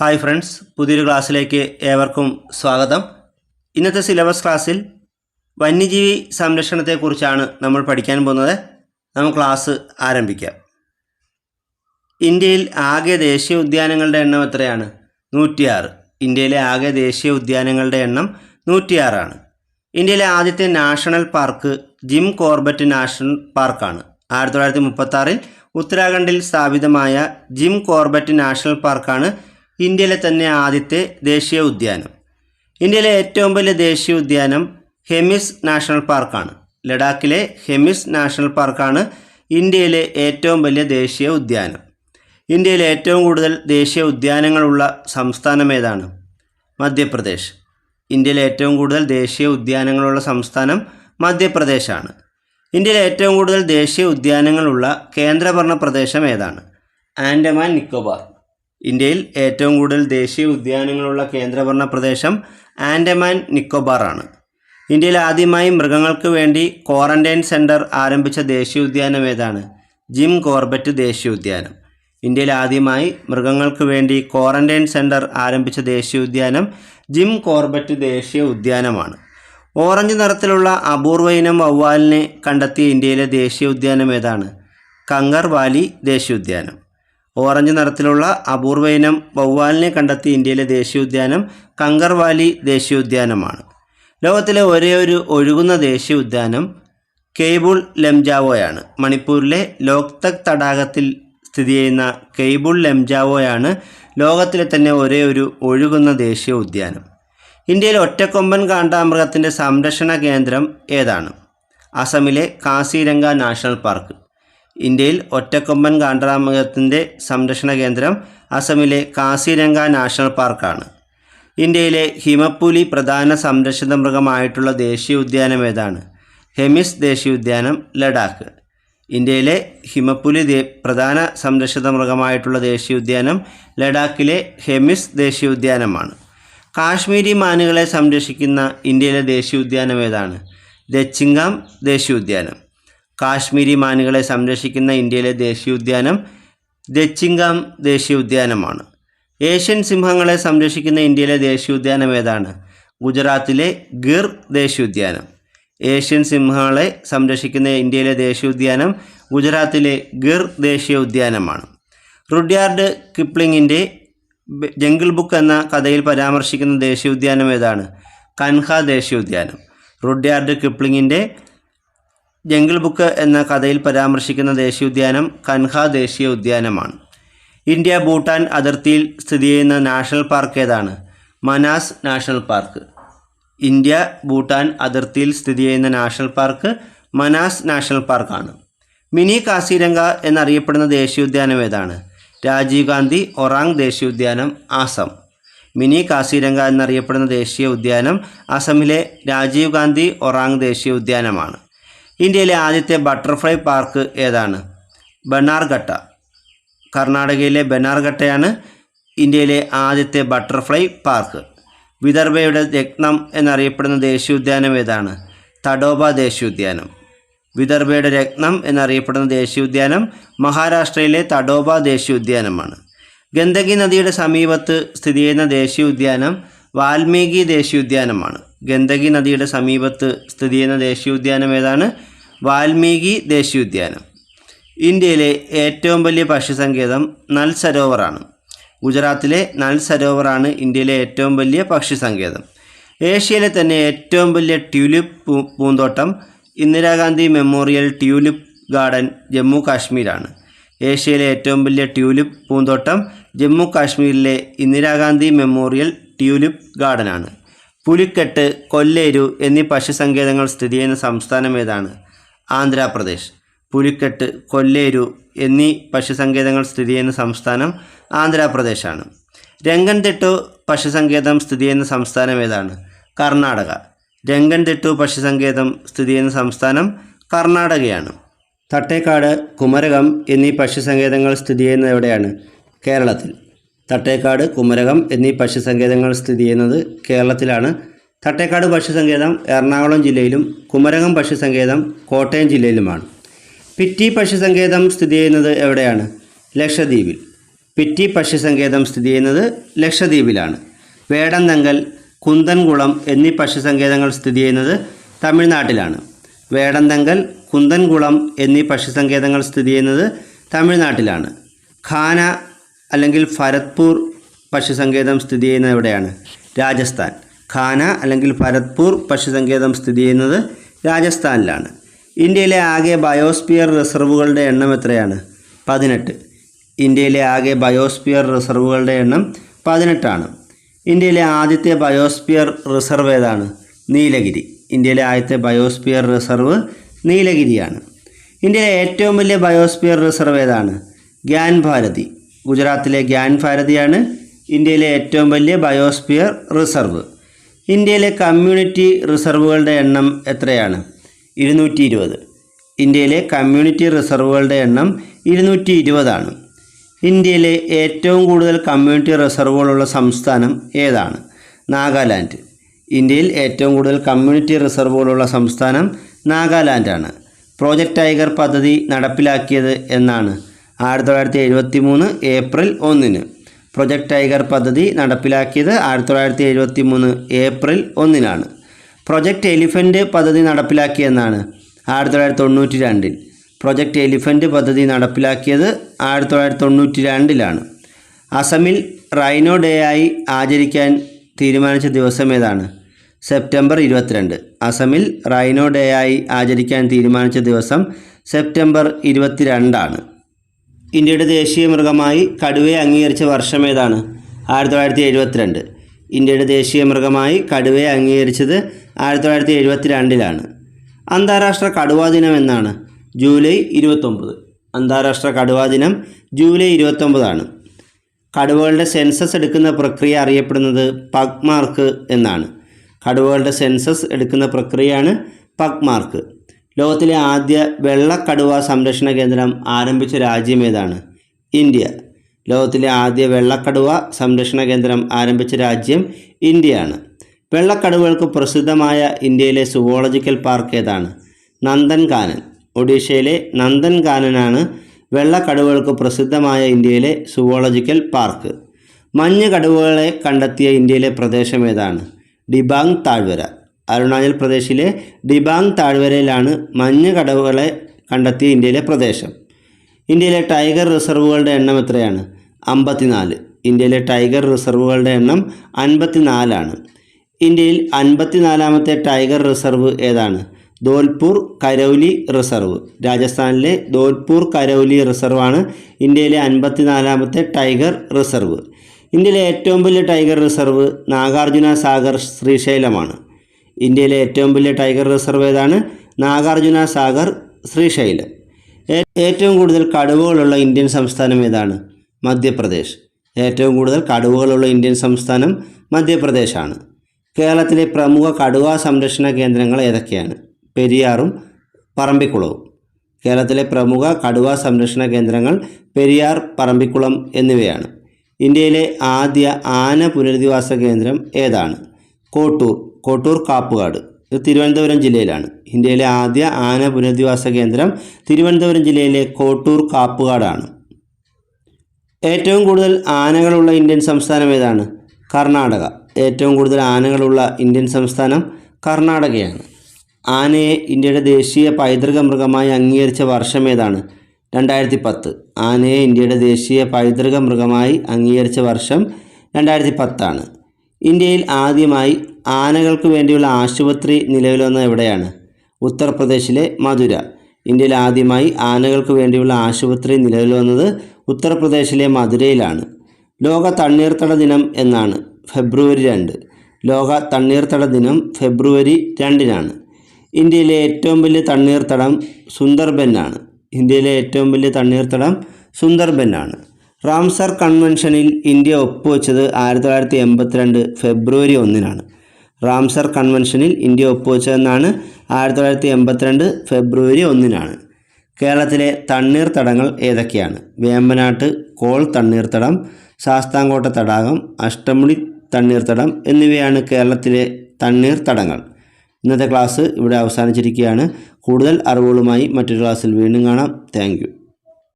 Hi friends പുതിയൊരു ക്ലാസ്സിലേക്ക് ഏവർക്കും സ്വാഗതം. ഇന്നത്തെ സിലബസ് ക്ലാസ്സിൽ വന്യജീവി സംരക്ഷണത്തെക്കുറിച്ചാണ് നമ്മൾ പഠിക്കാൻ പോകുന്നത്. നമുക്ക് ക്ലാസ് ആരംഭിക്കാം. ഇന്ത്യയിൽ ആകെ ദേശീയ ഉദ്യാനങ്ങളുടെ എണ്ണം എത്രയാണ്? നൂറ്റിയാറ്. ഇന്ത്യയിലെ ആകെ ദേശീയ ഉദ്യാനങ്ങളുടെ എണ്ണം നൂറ്റിയാറാണ്. ഇന്ത്യയിലെ ആദ്യത്തെ national park Jim Corbett national പാർക്കാണ്. ആയിരത്തി തൊള്ളായിരത്തി മുപ്പത്താറിൽ ഉത്തരാഖണ്ഡിൽ സ്ഥാപിതമായ ജിം കോർബറ്റ് നാഷണൽ പാർക്കാണ് ഇന്ത്യയിലെ തന്നെ ആദ്യത്തെ ദേശീയ ഉദ്യാനം. ഇന്ത്യയിലെ ഏറ്റവും വലിയ ദേശീയ ഉദ്യാനം ഹെമിസ് നാഷണൽ പാർക്കാണ്. ലഡാക്കിലെ ഹെമിസ് നാഷണൽ പാർക്കാണ് ഇന്ത്യയിലെ ഏറ്റവും വലിയ ദേശീയ ഉദ്യാനം. ഇന്ത്യയിലെ ഏറ്റവും കൂടുതൽ ദേശീയ ഉദ്യാനങ്ങളുള്ള സംസ്ഥാനം ഏതാണ്? മധ്യപ്രദേശ്. ഇന്ത്യയിലെ ഏറ്റവും കൂടുതൽ ദേശീയ ഉദ്യാനങ്ങളുള്ള സംസ്ഥാനം മധ്യപ്രദേശാണ്. ഇന്ത്യയിലെ ഏറ്റവും കൂടുതൽ ദേശീയ ഉദ്യാനങ്ങളുള്ള കേന്ദ്രഭരണ പ്രദേശം ഏതാണ്? ആൻഡമാൻ നിക്കോബാർ. ഇന്ത്യയിൽ ഏറ്റവും കൂടുതൽ ദേശീയ ഉദ്യാനങ്ങളുള്ള കേന്ദ്രഭരണ പ്രദേശം ആൻഡമാൻ നിക്കോബാർ ആണ്. ഇന്ത്യയിൽ ആദ്യമായി മൃഗങ്ങൾക്ക് വേണ്ടി ക്വാറന്റൈൻ സെന്റർ ആരംഭിച്ച ദേശീയ ഉദ്യാനം ഏതാണ്? ജിം കോർബറ്റ് ദേശീയ ഉദ്യാനം. ഇന്ത്യയിൽ ആദ്യമായി മൃഗങ്ങൾക്ക് വേണ്ടി ക്വാറന്റൈൻ സെന്റർ ആരംഭിച്ച ദേശീയ ഉദ്യാനം ജിം കോർബറ്റ് ദേശീയ ഉദ്യാനമാണ്. ഓറഞ്ച് നിറത്തിലുള്ള അപൂർവ ഇനം വവ്വാലിനെ കണ്ടെത്തിയ ഇന്ത്യയിലെ ദേശീയ ഉദ്യാനം ഏതാണ്? കങ്കർ വാലി ദേശീയ ഉദ്യാനം. ഓറഞ്ച് നിറത്തിലുള്ള അപൂർവ ഇനം വവ്വാലിനെ കണ്ടെത്തിയ ഇന്ത്യയിലെ ദേശീയോദ്യാനം കങ്കർവാലി കങ്കർ വാലി ദേശീയ ഉദ്യാനമാണ് ലോകത്തിലെ ഒരേ ഒരു ഒഴുകുന്ന ദേശീയോദ്യാനം കെയ്ബുൾ ലെംജാവോയാണ്. മണിപ്പൂരിലെ ലോക്തക് തടാകത്തിൽ സ്ഥിതി ചെയ്യുന്ന കെയ്ബുൾ ലംജാവോയാണ് ലോകത്തിലെ തന്നെ ഒരേ ഒരു ഒഴുകുന്ന ദേശീയ ഉദ്യാനം ഇന്ത്യയിലെ ഒറ്റക്കൊമ്പൻ കാണ്ടാമൃഗത്തിന്റെ സംരക്ഷണ കേന്ദ്രം ഏതാണ്? അസമിലെ കാസിരംഗ നാഷണൽ പാർക്ക്. ഇന്ത്യയിൽ ഒറ്റക്കൊമ്പൻ കാണ്ടാമൃഗത്തിന്റെ സംരക്ഷണ കേന്ദ്രം അസമിലെ കാസിരംഗ നാഷണൽ പാർക്കാണ്. ഇന്ത്യയിലെ ഹിമപ്പുലി പ്രധാന സംരക്ഷിത മൃഗമായിട്ടുള്ള ദേശീയ ഉദ്യാനം ഏതാണ്? ഹെമിസ് ദേശീയ ഉദ്യാനം ലഡാക്ക്. ഇന്ത്യയിലെ ഹിമപ്പുലി പ്രധാന സംരക്ഷിത മൃഗമായിട്ടുള്ള ദേശീയ ഉദ്യാനം ലഡാക്കിലെ ഹെമിസ് ദേശീയ ഉദ്യാനമാണ്. കാശ്മീരി മാനുകളെ സംരക്ഷിക്കുന്ന ഇന്ത്യയിലെ ദേശീയ ഉദ്യാനം ഏതാണ്? ദച്ചിങ്കാം ദേശീയ ഉദ്യാനം. കാശ്മീരി മാനുകളെ സംരക്ഷിക്കുന്ന ഇന്ത്യയിലെ ദേശീയോദ്യാനം ദച്ചിങ്കാം ദേശീയ ഉദ്യാനമാണ് ഏഷ്യൻ സിംഹങ്ങളെ സംരക്ഷിക്കുന്ന ഇന്ത്യയിലെ ദേശീയോദ്യാനം ഏതാണ്? ഗുജറാത്തിലെ ഗിർ ദേശീയോദ്യാനം. ഏഷ്യൻ സിംഹങ്ങളെ സംരക്ഷിക്കുന്ന ഇന്ത്യയിലെ ദേശീയോദ്യാനം ഗുജറാത്തിലെ ഗിർ ദേശീയ ഉദ്യാനമാണ് റുഡ്യാർഡ് കിപ്ലിങ്ങിന്റെ ജംഗിൾ ബുക്ക് എന്ന കഥയിൽ പരാമർശിക്കുന്ന ദേശീയോദ്യാനം ഏതാണ്? കൻഹ ദേശീയോദ്യാനം. റുഡ്യാർഡ് കിപ്ലിങ്ങിന്റെ ജംഗിൾ ബുക്ക് എന്ന കഥയിൽ പരാമർശിക്കുന്ന ദേശീയോദ്യാനം കൻഹ ദേശീയ ഉദ്യാനമാണ് ഇന്ത്യ ഭൂട്ടാൻ അതിർത്തിയിൽ സ്ഥിതി ചെയ്യുന്ന നാഷണൽ പാർക്ക് ഏതാണ്? Manas national park. India Bhutan അതിർത്തിയിൽ സ്ഥിതി ചെയ്യുന്ന നാഷണൽ പാർക്ക് മനാസ് നാഷണൽ പാർക്കാണ്. മിനി കാസിരംഗ എന്നറിയപ്പെടുന്ന ദേശീയോദ്യാനം ഏതാണ്? രാജീവ് ഗാന്ധി ഒറാങ് ദേശീയോദ്യാനം ആസം. മിനി കാസിരംഗ എന്നറിയപ്പെടുന്ന ദേശീയ ഉദ്യാനം അസമിലെ രാജീവ് ഗാന്ധി ഒറാങ് ദേശീയ ഉദ്യാനമാണ് ഇന്ത്യയിലെ ആദ്യത്തെ ബട്ടർഫ്ലൈ പാർക്ക് ഏതാണ്? ബനാർഘട്ട. കർണാടകയിലെ ബനാർഘട്ടയാണ് ഇന്ത്യയിലെ ആദ്യത്തെ ബട്ടർഫ്ലൈ പാർക്ക്. വിദർഭയുടെ രത്നം എന്നറിയപ്പെടുന്ന ദേശീയോദ്യാനം ഏതാണ്? തടോബ ദേശീയോദ്യാനം. വിദർഭയുടെ രത്നം എന്നറിയപ്പെടുന്ന ദേശീയോദ്യാനം മഹാരാഷ്ട്രയിലെ തടോബ ദേശീയോദ്യാനമാണ്. ഗന്ദകി നദിയുടെ സമീപത്ത് സ്ഥിതി ചെയ്യുന്ന ദേശീയോദ്യാനം വാൽമീകി ദേശീയോദ്യാനമാണ്. ഗന്ദകി നദിയുടെ സമീപത്ത് സ്ഥിതി ചെയ്യുന്ന ദേശീയോദ്യാനം ഏതാണ്? വാൽമീകി ദേശീയോദ്യാനം. ഇന്ത്യയിലെ ഏറ്റവും വലിയ പക്ഷിസങ്കേതം നൽ സരോവറാണ് ഗുജറാത്തിലെ നൽ സരോവറാണ് ഇന്ത്യയിലെ ഏറ്റവും വലിയ പക്ഷിസങ്കേതം. ഏഷ്യയിലെ തന്നെ ഏറ്റവും വലിയ ട്യൂലിപ്പ് പൂന്തോട്ടം Indira Gandhi memorial tulip garden Jammu കാശ്മീരാണ്. ഏഷ്യയിലെ ഏറ്റവും വലിയ ട്യൂലിപ്പ് പൂന്തോട്ടം ജമ്മു കാശ്മീരിലെ ഇന്ദിരാഗാന്ധി മെമ്മോറിയൽ ട്യൂലിപ്പ് ഗാർഡനാണ്. പുലിക്കെട്ട് കൊല്ലേരു എന്നീ പക്ഷിസങ്കേതങ്ങൾ സ്ഥിതി ചെയ്യുന്ന സംസ്ഥാനം ഏതാണ്? ആന്ധ്രാപ്രദേശ്. പുലിക്കെട്ട് കൊല്ലേരു എന്നീ പക്ഷിസങ്കേതങ്ങൾ സ്ഥിതി ചെയ്യുന്ന സംസ്ഥാനം ആന്ധ്രാപ്രദേശാണ്. രംഗൻതിട്ടു പക്ഷിസങ്കേതം സ്ഥിതി ചെയ്യുന്ന സംസ്ഥാനം ഏതാണ്? കർണാടക. രംഗൻതിട്ടു പക്ഷിസങ്കേതം സ്ഥിതി ചെയ്യുന്ന സംസ്ഥാനം കർണാടകയാണ്. തട്ടേക്കാട് കുമരകം എന്നീ പക്ഷിസങ്കേതങ്ങൾ സ്ഥിതി ചെയ്യുന്നത് എവിടെയാണ്? കേരളത്തിൽ. തട്ടേക്കാട് കുമരകം എന്നീ പക്ഷിസങ്കേതങ്ങൾ സ്ഥിതി ചെയ്യുന്നത് കേരളത്തിലാണ്. തട്ടേക്കാട് പക്ഷിസങ്കേതം എറണാകുളം ജില്ലയിലും കുമരകം പക്ഷിസങ്കേതം കോട്ടയം ജില്ലയിലുമാണ്. പിറ്റി പക്ഷിസങ്കേതം സ്ഥിതി ചെയ്യുന്നത് എവിടെയാണ്? ലക്ഷദ്വീപിൽ. പിറ്റി പക്ഷിസങ്കേതം സ്ഥിതി ചെയ്യുന്നത് ലക്ഷദ്വീപിലാണ്. വേടന്തങ്കൽ കുന്തൻകുളം എന്നീ പക്ഷിസങ്കേതങ്ങൾ സ്ഥിതി ചെയ്യുന്നത് തമിഴ്നാട്ടിലാണ്. വേടന്തങ്കൽ കുന്തൻകുളം എന്നീ പക്ഷിസങ്കേതങ്ങൾ സ്ഥിതി ചെയ്യുന്നത് തമിഴ്നാട്ടിലാണ്. ഖാന അല്ലെങ്കിൽ ഭരത്പൂർ പക്ഷിസങ്കേതം സ്ഥിതി ചെയ്യുന്നത് എവിടെയാണ്? രാജസ്ഥാൻ. ഖാന അല്ലെങ്കിൽ ഭരത്പൂർ പക്ഷിസങ്കേതം സ്ഥിതി ചെയ്യുന്നത് രാജസ്ഥാനിലാണ്. ഇന്ത്യയിലെ ആകെ ബയോസ്പിയർ റിസർവുകളുടെ എണ്ണം എത്രയാണ്? പതിനെട്ട്. ഇന്ത്യയിലെ ആകെ ബയോസ്പിയർ റിസർവുകളുടെ എണ്ണം പതിനെട്ടാണ്. ഇന്ത്യയിലെ ആദ്യത്തെ ബയോസ്പിയർ റിസർവ് ഏതാണ്? നീലഗിരി. ഇന്ത്യയിലെ ആദ്യത്തെ ബയോസ്പിയർ റിസർവ് നീലഗിരിയാണ്. ഇന്ത്യയിലെ ഏറ്റവും വലിയ ബയോസ്പിയർ റിസർവ് ഏതാണ്? ഗ്യാൻ ഭാരതി. ഗുജറാത്തിലെ ഗ്യാൻ ഭാരതിയാണ് ഇന്ത്യയിലെ ഏറ്റവും വലിയ ബയോസ്ഫിയർ റിസർവ്. ഇന്ത്യയിലെ കമ്മ്യൂണിറ്റി റിസർവുകളുടെ എണ്ണം എത്രയാണ്? ഇരുന്നൂറ്റി ഇരുപത് ഇന്ത്യയിലെ കമ്മ്യൂണിറ്റി റിസർവുകളുടെ എണ്ണം ഇരുന്നൂറ്റി ഇരുപതാണ് ഇന്ത്യയിലെ ഏറ്റവും കൂടുതൽ കമ്മ്യൂണിറ്റി റിസർവുകളുള്ള സംസ്ഥാനം ഏതാണ്? നാഗാലാൻഡ്. ഇന്ത്യയിൽ ഏറ്റവും കൂടുതൽ കമ്മ്യൂണിറ്റി റിസർവുകളുള്ള സംസ്ഥാനം നാഗാലാൻഡാണ്. പ്രോജക്റ്റ് ടൈഗർ പദ്ധതി നടപ്പിലാക്കിയത് എന്നാണ് ആയിരത്തി തൊള്ളായിരത്തി എഴുപത്തി മൂന്ന് ഏപ്രിൽ ഒന്നിന്. പ്രൊജക്ട് ടൈഗർ പദ്ധതി നടപ്പിലാക്കിയത് ആയിരത്തി തൊള്ളായിരത്തി എഴുപത്തി മൂന്ന് ഏപ്രിൽ ഒന്നിനാണ്. പ്രൊജക്റ്റ് എലിഫന്റ് പദ്ധതി നടപ്പിലാക്കിയെന്നാണ് ആയിരത്തി തൊള്ളായിരത്തി തൊണ്ണൂറ്റി രണ്ടിൽ പ്രൊജക്റ്റ് എലിഫന്റ് പദ്ധതി നടപ്പിലാക്കിയത് ആയിരത്തി തൊള്ളായിരത്തി തൊണ്ണൂറ്റി രണ്ടിലാണ് അസമിൽ റൈനോ ഡേ ആയി ആചരിക്കാൻ തീരുമാനിച്ച ദിവസം ഏതാണ്? സെപ്റ്റംബർ ഇരുപത്തിരണ്ട്. അസമിൽ റൈനോ ഡേ ആയി ആചരിക്കാൻ തീരുമാനിച്ച ദിവസം സെപ്റ്റംബർ ഇരുപത്തിരണ്ടാണ്. ഇന്ത്യയുടെ ദേശീയ മൃഗമായി കടുവയെ അംഗീകരിച്ച വർഷം ഏതാണ്? ആയിരത്തി തൊള്ളായിരത്തി എഴുപത്തിരണ്ട് ഇന്ത്യയുടെ ദേശീയ മൃഗമായി കടുവയെ അംഗീകരിച്ചത് ആയിരത്തി തൊള്ളായിരത്തി എഴുപത്തി രണ്ടിലാണ് അന്താരാഷ്ട്ര കടുവാ ദിനം എന്നാണ്. ജൂലൈ ഇരുപത്തൊമ്പത്. അന്താരാഷ്ട്ര കടുവാ ദിനം ജൂലൈ ഇരുപത്തൊമ്പതാണ്. കടുവകളുടെ സെൻസസ് എടുക്കുന്ന പ്രക്രിയ അറിയപ്പെടുന്നത് പഗ്മാർക്ക് എന്നാണ്. കടുവകളുടെ സെൻസസ് എടുക്കുന്ന പ്രക്രിയയാണ് പഗ്മാർക്ക്. ലോകത്തിലെ ആദ്യ വെള്ളക്കടുവ സംരക്ഷണ കേന്ദ്രം ആരംഭിച്ച രാജ്യം ഏതാണ്? ഇന്ത്യ. ലോകത്തിലെ ആദ്യ വെള്ളക്കടുവ സംരക്ഷണ കേന്ദ്രം ആരംഭിച്ച രാജ്യം ഇന്ത്യയാണ്. വെള്ളക്കടുവകൾക്ക് പ്രസിദ്ധമായ ഇന്ത്യയിലെ സുവോളജിക്കൽ പാർക്ക് ഏതാണ്? നന്ദൻകാനൻ. ഒഡീഷയിലെ നന്ദൻകാനനാണ് വെള്ളക്കടുവകൾക്ക് പ്രസിദ്ധമായ ഇന്ത്യയിലെ സുവോളജിക്കൽ പാർക്ക്. മഞ്ഞ് കടുവകളെ കണ്ടെത്തിയ ഇന്ത്യയിലെ പ്രദേശം ഏതാണ്? ഡിബാങ് താഴ്വര. അരുണാചൽ പ്രദേശിലെ ഡിബാങ് താഴ്വരയിലാണ് മഞ്ഞ് കടവുകളെ കണ്ടെത്തിയ ഇന്ത്യയിലെ പ്രദേശം. ഇന്ത്യയിലെ ടൈഗർ റിസർവുകളുടെ എണ്ണം എത്രയാണ്? അമ്പത്തിനാല്. ഇന്ത്യയിലെ ടൈഗർ റിസർവുകളുടെ എണ്ണം അൻപത്തിനാലാണ്. ഇന്ത്യയിൽ അൻപത്തിനാലാമത്തെ ടൈഗർ റിസർവ് ഏതാണ്? ധോൽപൂർ കരൗലി റിസർവ്. രാജസ്ഥാനിലെ ധോൽപൂർ കരൗലി റിസർവാണ് ഇന്ത്യയിലെ അൻപത്തിനാലാമത്തെ ടൈഗർ റിസർവ്. ഇന്ത്യയിലെ ഏറ്റവും വലിയ ടൈഗർ റിസർവ് നാഗാർജുന സാഗർ ശ്രീശൈലമാണ്. ഇന്ത്യയിലെ ഏറ്റവും വലിയ ടൈഗർ റിസർവ് ഏതാണ്? നാഗാർജുന സാഗർ ശ്രീശൈലം. ഏറ്റവും കൂടുതൽ കടുവകളുള്ള ഇന്ത്യൻ സംസ്ഥാനം ഏതാണ്? മധ്യപ്രദേശ്. ഏറ്റവും കൂടുതൽ കടുവകളുള്ള ഇന്ത്യൻ സംസ്ഥാനം മധ്യപ്രദേശാണ്. കേരളത്തിലെ പ്രമുഖ കടുവ സംരക്ഷണ കേന്ദ്രങ്ങൾ ഏതൊക്കെയാണ്? പെരിയാറും പറമ്പിക്കുളവും. കേരളത്തിലെ പ്രമുഖ കടുവ സംരക്ഷണ കേന്ദ്രങ്ങൾ പെരിയാർ പറമ്പിക്കുളം എന്നിവയാണ്. ഇന്ത്യയിലെ ആദ്യ ആന പുനരധിവാസ കേന്ദ്രം ഏതാണ്? കോട്ടൂർ. കോട്ടൂർ കാപ്പുകാട്. ഇത് തിരുവനന്തപുരം ജില്ലയിലാണ്. ഇന്ത്യയിലെ ആദ്യ ആന പുനരധിവാസ കേന്ദ്രം തിരുവനന്തപുരം ജില്ലയിലെ കോട്ടൂർ കാപ്പുകാടാണ്. ഏറ്റവും കൂടുതൽ ആനകളുള്ള ഇന്ത്യൻ സംസ്ഥാനം ഏതാണ്? കർണാടക. ഏറ്റവും കൂടുതൽ ആനകളുള്ള ഇന്ത്യൻ സംസ്ഥാനം കർണാടകയാണ്. ആനയെ ഇന്ത്യയുടെ ദേശീയ പൈതൃക മൃഗമായി അംഗീകരിച്ച വർഷം ഏതാണ്? രണ്ടായിരത്തി പത്ത് ആനയെ ഇന്ത്യയുടെ ദേശീയ പൈതൃക മൃഗമായി അംഗീകരിച്ച വർഷം രണ്ടായിരത്തി പത്താണ് ഇന്ത്യയിൽ ആദ്യമായി ആനകൾക്ക് വേണ്ടിയുള്ള ആശുപത്രി നിലവിൽ വന്നത് എവിടെയാണ്? ഉത്തർപ്രദേശിലെ മധുര. ഇന്ത്യയിൽ ആദ്യമായി ആനകൾക്ക് വേണ്ടിയുള്ള ആശുപത്രി നിലവിൽ വന്നത് ഉത്തർപ്രദേശിലെ മധുരയിലാണ്. ലോക തണ്ണീർത്തട ദിനം എന്നാണ് ഫെബ്രുവരി രണ്ട്. ലോക തണ്ണീർത്തട ദിനം ഫെബ്രുവരി രണ്ടിനാണ്. ഇന്ത്യയിലെ ഏറ്റവും വലിയ തണ്ണീർത്തടം സുന്ദർബനാണ് ഇന്ത്യയിലെ ഏറ്റവും വലിയ തണ്ണീർത്തടം സുന്ദർബനാണ് റാംസർ കൺവെൻഷനിൽ ഇന്ത്യ ഒപ്പുവെച്ചത് ആയിരത്തി തൊള്ളായിരത്തി എൺപത്തിരണ്ട് ഫെബ്രുവരി ഒന്നിനാണ്. റാംസർ കൺവെൻഷനിൽ ഇന്ത്യ ഒപ്പുവെച്ചതെന്നാണ് ആയിരത്തി തൊള്ളായിരത്തി എൺപത്തിരണ്ട് ഫെബ്രുവരി ഒന്നിനാണ്. കേരളത്തിലെ തണ്ണീർത്തടങ്ങൾ ഏതൊക്കെയാണ്? വേമ്പനാട്ട് കോൾ തണ്ണീർത്തടം ശാസ്താംകോട്ട തടാകം അഷ്ടമുടി തണ്ണീർത്തടം എന്നിവയാണ് കേരളത്തിലെ തണ്ണീർത്തടങ്ങൾ ഇന്നത്തെ ക്ലാസ് ഇവിടെ അവസാനിച്ചിരിക്കുകയാണ്. കൂടുതൽ അറിവുകളുമായി മറ്റൊരു ക്ലാസ്സിൽ വീണ്ടും കാണാം. താങ്ക്